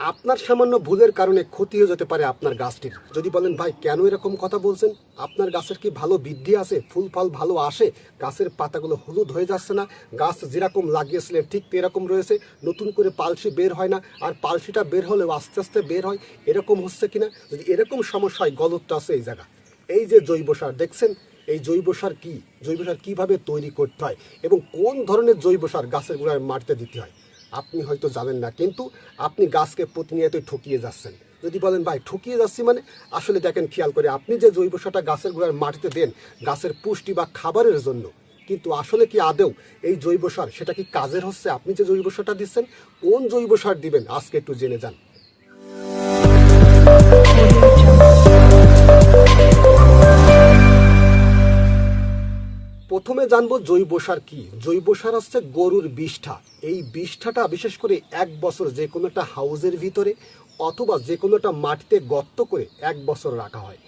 আপনার সামান্য ভুলের কারণে ক্ষতি হয়ে যেতে পারে আপনার গাছটির। যদি বলেন, ভাই, কেন এরকম কথা বলছেন? আপনার গাছের কি ভালো বৃদ্ধি আছে? ফুল ফল ভালো আসে? গাছের পাতাগুলো হলুদ হয়ে যাচ্ছে না? গাছ যেরকম লাগিয়েছিলেন, ঠিক এরকম রয়েছে। নতুন করে পালসি বের হয় না? আর পালসিটা বের হলেও আস্তে আস্তে বের হয়? এরকম হচ্ছে কিনা? যদি এরকম সমস্যা হয় গলতটা আছে এই জায়গা। এই যে জৈব সার, দেখছেন? এই জৈব সার কী? জৈব সার কীভাবে তৈরি করতে হয়? এবং কোন ধরনের জৈব সার গাছের গোড়ায় মাটিতে দিতে হয়? আপনি হয়তো যাবেন না, কিন্তু আপনি গাছকে প্রতিনিয়তই ঠকিয়ে যাচ্ছেন। যদি বলেন, ভাই, ঠকিয়ে যাচ্ছি মানে? আসলে দেখেন, খেয়াল করে আপনি যে জৈব সারটা গাছের গোড়ার মাটিতে দেন, গাছের পুষ্টি বা খাবারের জন্য, কিন্তু আসলে কি আদেও এই জৈব সার, সেটা কি কাজের হচ্ছে? আপনি যে জৈব সারটা দিচ্ছেন, কোন জৈব সার দিবেন? আজকে একটু জেনে যান। প্রথমে জানব জৈব সার কি। জৈব সার হচ্ছে গরুর বিষ্ঠা। এই বিষ্ঠাটা বিশেষ করে এক বছর যে কোনো একটা হাউজের ভিতরে অথবা যে কোনো একটা মাটিতে গর্ত করে এক বছর রাখা হয়।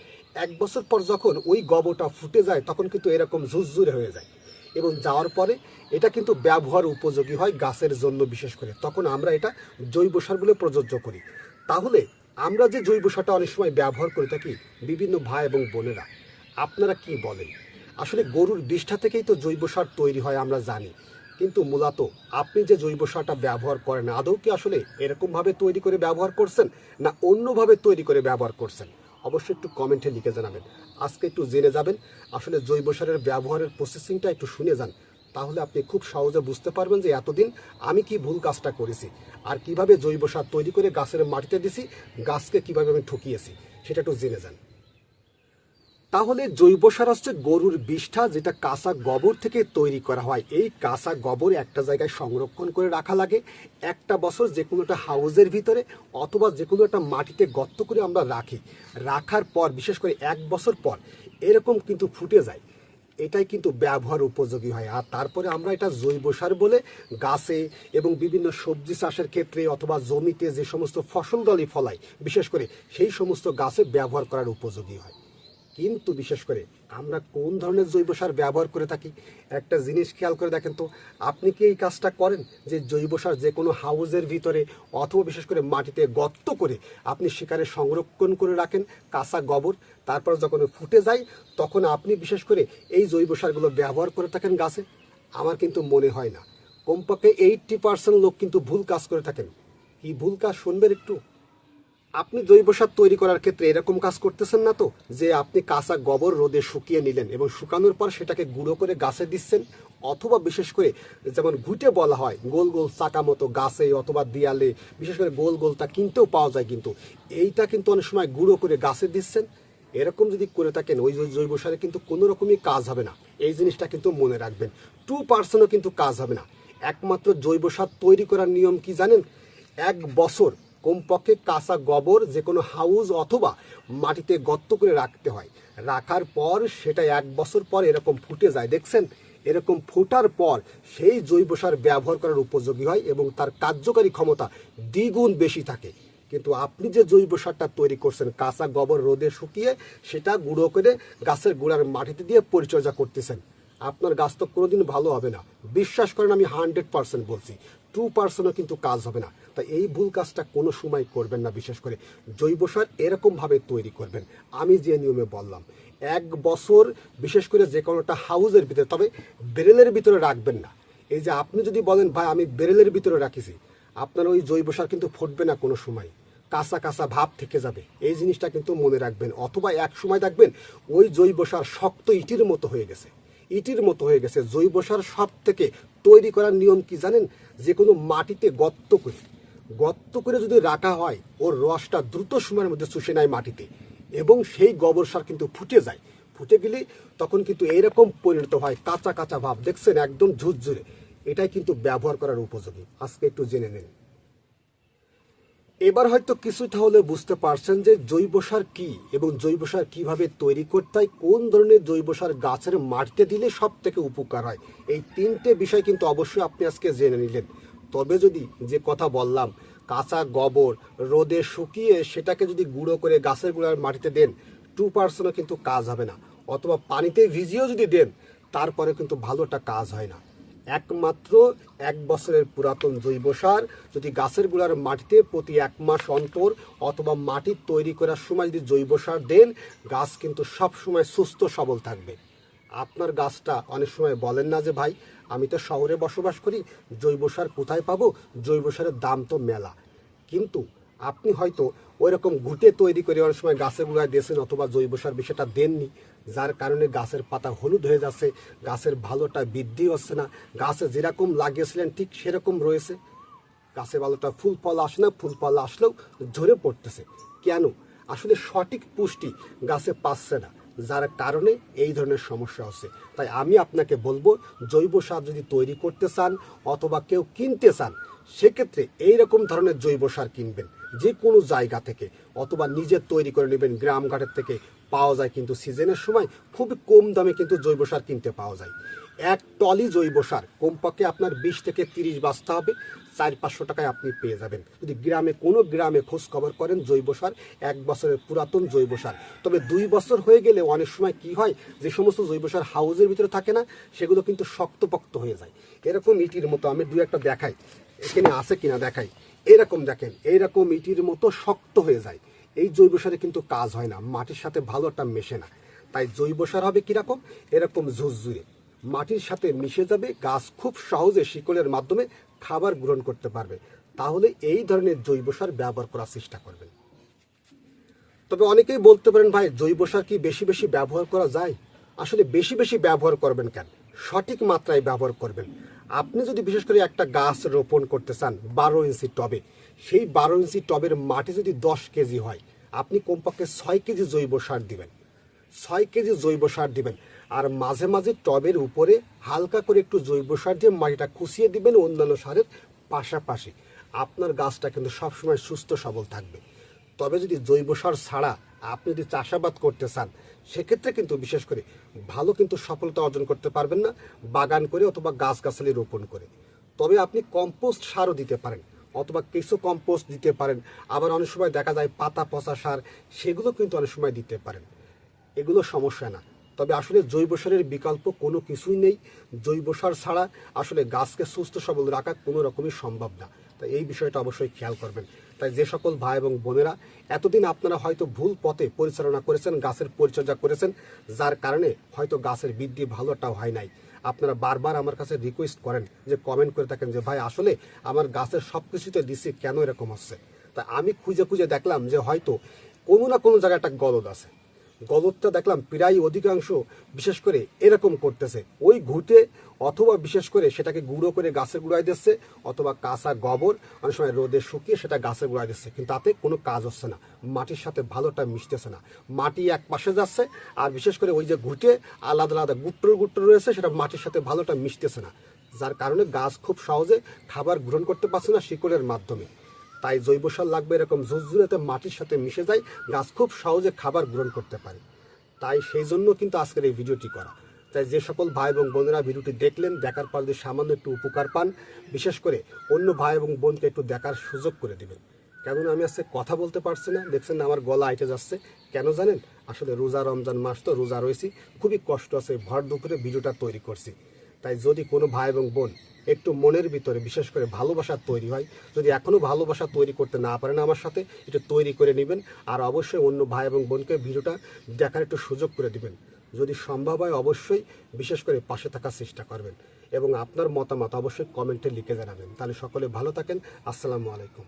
এক বছর পর যখন ওই গবটা ফুটে যায়, তখন কিন্তু এরকম ঝুরঝুরে হয়ে যায়। এবং যাওয়ার পরে এটা কিন্তু ব্যবহার উপযোগী হয় গাছের জন্য বিশেষ করে। তখন আমরা এটা জৈব সারগুলো প্রযোজ্য করি। তাহলে আমরা যে জৈব সারটা অনেক সময় ব্যবহার করে থাকি বিভিন্ন ভাই এবং বোনেরা, আপনারা কি বলেন? আসলে গরুর বিষ্ঠা থেকেই তো জৈব সার তৈরি হয়, আমরা জানি। কিন্তু মূলত, আপনি যে জৈব সারটা ব্যবহার করেন, আদৌ কি আসলে এরকমভাবে তৈরি করে ব্যবহার করছেন, না অন্যভাবে তৈরি করে ব্যবহার করছেন? অবশ্যই একটু কমেন্টে লিখে জানাবেন। আজকে একটু জেনে যাবেন, আসলে জৈব সারের ব্যবহারের প্রসেসিংটা একটু শুনে যান। তাহলে আপনি খুব সহজে বুঝতে পারবেন যে এতদিন আমি কি ভুল কাজটা করেছি, আর কীভাবে জৈব সার তৈরি করে গাছের মাটিতে দিছি, গাছকে কীভাবে আমি ঠকিয়েছি, সেটা একটু জেনে যান। তাহলে জৈব সার হচ্ছে গরুর বিষ্ঠা যেটা কাঁচা গোবর থেকে তৈরি করা হয়। এই কাঁচা গোবর একটা জায়গায় সংরক্ষণ করে রাখা লাগে। একটা বছর যে কোনো একটা হাউজের ভিতরে অথবা যে কোনো একটা মাটিতে গর্ত করে আমরা রাখি। রাখার পর, বিশেষ করে এক বছর পর, এরকম কিন্তু ফুটে যায়। এটাই কিন্তু ব্যবহার উপযোগী হয়। আর তারপরে আমরা এটা জৈব সার বলে গাছে এবং বিভিন্ন সবজি চাষের ক্ষেত্রে অথবা জমিতে যে সমস্ত ফসল দলই ফলাই বিশেষ করে সেই সমস্ত গাছে ব্যবহার করার উপযোগী হয়। কিন্তু বিশেষ করে আমরা কোন ধরনের জৈব সার ব্যবহার করে থাকি, একটা জিনিস খেয়াল করে দেখেন তো, আপনি কি এই কাজটা করেন? যে জৈব সার যে কোনো হাউজের ভিতরে অথবা বিশেষ করে মাটিতে গর্ত করে আপনি সেখানে সংরক্ষণ করে রাখেন, কাঁচা গোবর, তারপর যখন ফুটে যায়, তখন আপনি বিশেষ করে এই জৈব সারগুলো ব্যবহার করে থাকেন গাছে? আমার কিন্তু মনে হয় না। কমপক্ষে এইটটি পার্সেন্ট লোক কিন্তু ভুল কাজ করে থাকেন। কি ভুল কাজ শুনবেন একটু? আপনি জৈব সার তৈরি করার ক্ষেত্রে এরকম কাজ করতেছেন না তো? যে আপনি কাঁচা গোবর রোদে শুকিয়ে নিলেন এবং শুকানোর পর সেটাকে গুঁড়ো করে গাছে দিচ্ছেন, অথবা বিশেষ করে যেমন ঘুটে বলা হয়, গোল গোল চাকা মতো গাছে অথবা দেয়ালে বিশেষ করে গোল গোলটা কিনতেও পাওয়া যায় কিন্তু, এইটা কিন্তু অনেক সময় গুঁড়ো করে গাছে দিচ্ছেন। এরকম যদি করে থাকেন, ওই জৈব সারে কিন্তু কোনো রকমই কাজ হবে না। এই জিনিসটা কিন্তু মনে রাখবেন। টু পার্সেন্টও কিন্তু কাজ হবে না। একমাত্র জৈব সার তৈরি করার নিয়ম কি জানেন? এক বছর কমপক্ষে কাঁচা গোবর যে কোনো হাউস অথবা মাটিতে গর্ত করে রাখতে হয়। রাখার পর সেটা এক বছর পর এরকম ফুটে যায়। দেখছেন? এরকম ফোটার পর সেই জৈব সার ব্যবহার করার উপযোগী হয় এবং তার কার্যকারী ক্ষমতা দ্বিগুণ বেশি থাকে। কিন্তু আপনি যে জৈব সারটা তৈরি করছেন, কাঁচা গোবর রোদে শুকিয়ে সেটা গুঁড়ো করে গাছের গোড়ার মাটিতে দিয়ে পরিচর্যা করতেছেন, আপনার গাছ তো কোনোদিন ভালো হবে না। বিশ্বাস করেন আমি হান্ড্রেড পার্সেন্ট বলছি। টু পার্সেন্টও কিন্তু কাজ হবে না। তাই এই ভুল কাজটা কোনো সময় করবেন না, বিশেষ করে জৈব সার এরকমভাবে তৈরি করবেন। আমি যে নিয়মে বললাম, এক বছর বিশেষ করে যে কোনো একটা হাউজের ভিতরে, তবে বেরেলের ভিতরে রাখবেন না। এই যে আপনি যদি বলেন, ভাই, আমি বেরেলের ভিতরে রাখিছি। আপনার ওই জৈব সার কিন্তু ফুটবে না কোনো সময়। কাঁচা কাঁচা ভাব থেকে যাবে। এই জিনিসটা কিন্তু মনে রাখবেন। অথবা এক সময় দেখবেন, ওই জৈব সার শক্ত ইটির মতো হয়ে গেছে। ইটির মতো হয়ে গেছে। জৈব সার সব থেকে তৈরি করার নিয়ম কি জানেন? যে কোনো মাটিতে গর্ত করে গর্ত করে যদি রাখা হয়, ওর রসটা দ্রুত সময়ের মধ্যে চুষে নেয় মাটিতে এবং সেই গোবর সার কিন্তু ফুটে যায়। ফুটে গেলে তখন কিন্তু এরকম পরিণত হয়, কাঁচা কাঁচা ভাব। দেখছেন, একদম ঝুরঝুরে। এটাই কিন্তু ব্যবহার করার উপযোগী। আজকে একটু জেনে নিন। এবার হয়তো কিছুটা হলে বুঝতে পারছেন যে জৈব সার কি এবং জৈব সার কীভাবে তৈরি করতে হয়, কোন ধরনের জৈব সার গাছের মাটিতে দিলে সব থেকে উপকার হয়। এই তিনটে বিষয় কিন্তু অবশ্যই আপনি আজকে জেনে নিলেন। তবে যদি যে কথা বললাম, কাঁচা গোবর রোদে শুকিয়ে সেটাকে যদি গুঁড়ো করে গাছের গুঁড়ার মাটিতে দেন টু পার্সেন্টও কিন্তু কাজ হবে না। অথবা পানিতে ভিজিয়েও যদি দেন তারপরে কিন্তু ভালো একটা কাজ হয় না। একমাত্র এক বছরের পুরাতন জৈব সার যদি গাছের গোড়ার মাটিতে প্রতি এক মাস অন্তর অথবা মাটি তৈরি করার সময় যদি জৈব সার দেন, গাছ কিন্তু সব সময় সুস্থ সবল থাকবে। আপনার গাছটা অনেক সময় বলেন না যে, ভাই, আমি তো শহরে বসবাস করি, জৈব সার কোথায় পাবো? জৈব সারের দাম তো মেলা। কিন্তু আপনি হয়তো ওই রকম ঘুটে তৈরি করে অনেক সময় গাছের গোড়ায় দিয়েছেন অথবা জৈব সার বিষয়টা দেননি, যার কারণে গাছের পাতা হলুদ হয়ে যাচ্ছে, গাছের ভালোটা বৃদ্ধি হচ্ছে না, গাছে যেরকম লাগিয়েছিলেন ঠিক সেরকম রয়েছে। গাছে ভালোটা ফুল ফল আসে না, ফুল ফল আসলেও ঝরে পড়তেছে। কেন? আসলে সঠিক পুষ্টি গাছে পাচ্ছে না। যার কারণে এই ধরনের সমস্যা হচ্ছে। তাই আমি আপনাকে বলব, জৈব সার যদি তৈরি করতে চান অথবা কেউ কিনতে চান, সেক্ষেত্রে এইরকম ধরনের জৈব সার কিনবেন। যে কোনো জায়গা থেকে অথবা নিজের তৈরি করে নেবেন গ্রামঘাটের থেকে পাওয়া যায় কিন্তু সিজনের সময় খুব কম দামে কিন্তু জৈব সার কিনতে পাওয়া যায়। এক টলি জৈব সার কমপক্ষে আপনার বিশ থেকে তিরিশ বাস্তা হবে, চার পাঁচশো টাকায় আপনি পেয়ে যাবেন। যদি গ্রামে, কোনো গ্রামে খোঁজ খবর করেন জৈব সার, এক বছরের পুরাতন জৈব সার। তবে দুই বছর হয়ে গেলে অনেক সময় কি হয়, যে সমস্ত জৈব সার হাউজের ভিতরে থাকে না, সেগুলো কিন্তু শক্তপোক্ত হয়ে যায়। এরকম ইটির মতো আমি দু একটা দেখাই। এখানে আছে কিনা দেখাই। এরকম দেখেন এইরকম ইটির মতো শক্ত হয়ে যায়। এই জৈব সারে কিন্তু কাজ হয় না, মাটির সাথে ভালো একটা মেশে না। তাই জৈব সার হবে কীরকম? এরকম ঝুরঝুরে। মাটির সাথে মিশে যাবে, গাছ খুব সহজে শিকড়ের মাধ্যমে খাবার গ্রহণ করতে পারবে। তাহলে এই ধরনের জৈব সার ব্যবহার করার চেষ্টা করবেন। তবে অনেকেই বলতে পারেন, ভাই, জৈব সার কি বেশি বেশি ব্যবহার করা যায়? আসলে বেশি বেশি ব্যবহার করবেন কেন? সঠিক মাত্রায় ব্যবহার করবেন। আপনি যদি বিশেষ করে একটা গাছ রোপণ করতে চান, বারো ইঞ্চি টবে সেই বারো ইঞ্চি টবের মাটি যদি দশ কেজি হয়, আপনি কমপক্ষে ছয় কেজি জৈব সার দিবেন। ছয় কেজি জৈব সার দিবেন। আর মাঝে মাঝে টবের উপরে হালকা করে একটু জৈব সার দিয়ে মাটিটা খুশিয়ে দিবেন অন্যান্য সারের পাশাপাশি। আপনার গাছটা কিন্তু সবসময় সুস্থ সবল থাকবে। তবে যদি জৈব সার ছাড়া আপনি যদি চাষাবাদ করতে চান, সেক্ষেত্রে কিন্তু বিশেষ করে ভালো কিন্তু সফলতা অর্জন করতে পারবেন না, বাগান করে অথবা গাছগাছালি রোপণ করে। তবে আপনি কম্পোস্ট সারও দিতে পারেন। অথবা কিছু কম্পোস্ট দিতে পারেন। আবার অনেক সময় দেখা যায় পাতা, পচা সার, সেগুলো কিন্তু অনেক সময় দিতে পারেন। এগুলো সমস্যা না। তবে আসলে জৈব সারের বিকল্প কোনো কিছুই নেই। জৈব সার ছাড়া আসলে গাছকে সুস্থ, সবল রাখা কোনো রকমই সম্ভব না। তাই এই বিষয়টা অবশ্যই খেয়াল করবেন। তাই যে সকল ভাই এবং বোনেরা এতদিন আপনারা হয়তো ভুল পথে পরিচালনা করেছেন, গাছের পরিচর্যা করেছেন, যার কারণে হয়তো গাছের বৃদ্ধি ভালোটাও হয় নাই। আপনারা বারবার আমার কাছে রিকোয়েস্ট করেন যে কমেন্ট করে থাকেন যে, ভাই, আসলে আমার গাছের সব কিছুতে দিচ্ছি কেন এরকম হচ্ছে? তা আমি খুঁজে খুঁজে দেখলাম যে হয়তো কোনো না কোনো জায়গায় একটা গলদ আছে। গলদটা দেখলাম প্রায় অধিকাংশ বিশেষ করে এরকম করতেছে। ওই ঘুটে অথবা বিশেষ করে সেটাকে গুঁড়ো করে গাছের গুঁড়ায় দিচ্ছে, অথবা কাঁচা গোবর অনেক সময় রোদে শুকিয়ে সেটা গাছের গুঁড়ায় দিচ্ছে। কিন্তু তাতে কোনো কাজ হচ্ছে না। মাটির সাথে ভালোটা মিশতেছে না। মাটি এক পাশে যাচ্ছে আর বিশেষ করে ওই যে ঘুটে আলাদা আলাদা গুট্টর গুট্টর রয়েছে, সেটা মাটির সাথে ভালোটা মিশতেছে না। যার কারণে গাছ খুব সহজে খাবার গ্রহণ করতে পারছে না শিকড়ের মাধ্যমে। তাই জৈব সার লাগবে এরকম ঝুরঝুরেতে মাটির সাথে মিশে যায়, গাছ খুব সহজে খাবার গ্রহণ করতে পারে। তাই সেই জন্য কিন্তু আজকের এই ভিডিওটি করা। তাই যে সকল ভাই এবং বোনেরা ভিডিওটি দেখলেন, দেখার পর যদি সামান্য একটু উপকার পান, বিশেষ করে অন্য ভাই এবং বোনকে একটু দেখার সুযোগ করে দিবেন। কেননা আমি আজকে কথা বলতে পারছি না, দেখছেন আমার গলা আইটে যাচ্ছে। কেন জানেন? আসলে রোজা রমজান মাস তো রোজা রয়েছি, খুবই কষ্ট আছে, ভর দুপুরে ভিডিওটা তৈরি করছি। তাই যদি কোনো ভাই এবং বোন একটু মনের ভিতরে, বিশেষ করে ভালোবাসা তৈরি হয়, যদি এখনও ভালোবাসা তৈরি করতে না পারেন আমার সাথে এটা তৈরি করে নেবেন আর অবশ্যই অন্য ভাই এবং বোনকে ভিডিওটা দেখার একটু সুযোগ করে দিবেন। যদি সম্ভব হয় অবশ্যই বিশেষ করে পাশে থাকার চেষ্টা করবেন এবং আপনার মতামত অবশ্যই কমেন্টে লিখে জানাবেন। তাহলে সকলে ভালো থাকেন। আসসালামু আলাইকুম।